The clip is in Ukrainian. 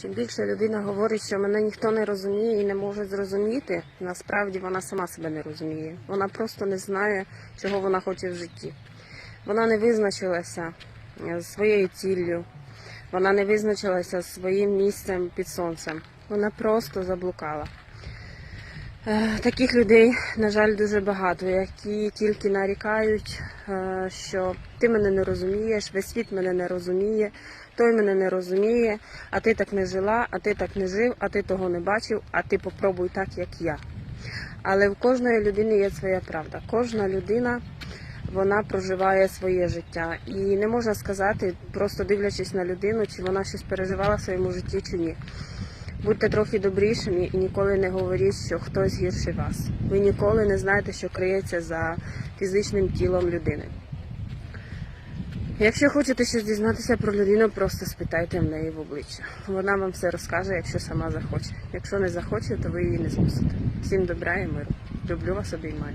Чим більше людина говорить, що мене ніхто не розуміє і не може зрозуміти, насправді вона сама себе не розуміє. Вона просто не знає, чого вона хоче в житті. Вона не визначилася е, своєю ціллю, вона не визначилася своїм місцем під сонцем. Вона просто заблукала. Е, Таких людей, на жаль, дуже багато, які тільки нарікають, е, що ти мене не розумієш, весь світ мене не розуміє, той мене не розуміє, а ти так не жила, а ти так не жив, а ти того не бачив, а ти попробуй так, як я. Але в кожної людини є своя правда. Кожна людина вона проживає своє життя. І не можна сказати, просто дивлячись на людину, чи вона щось переживала в своєму житті чи ні. Будьте трохи добрішими і ніколи не говоріть, що хтось гірше вас. Ви ніколи не знаєте, що криється за фізичним тілом людини. Якщо хочете щось дізнатися про людину, просто спитайте в неї в обличчя. Вона вам все розкаже, якщо сама захоче. Якщо не захоче, то ви її не змусите. Всім добра і миру. Люблю вас обіймаю.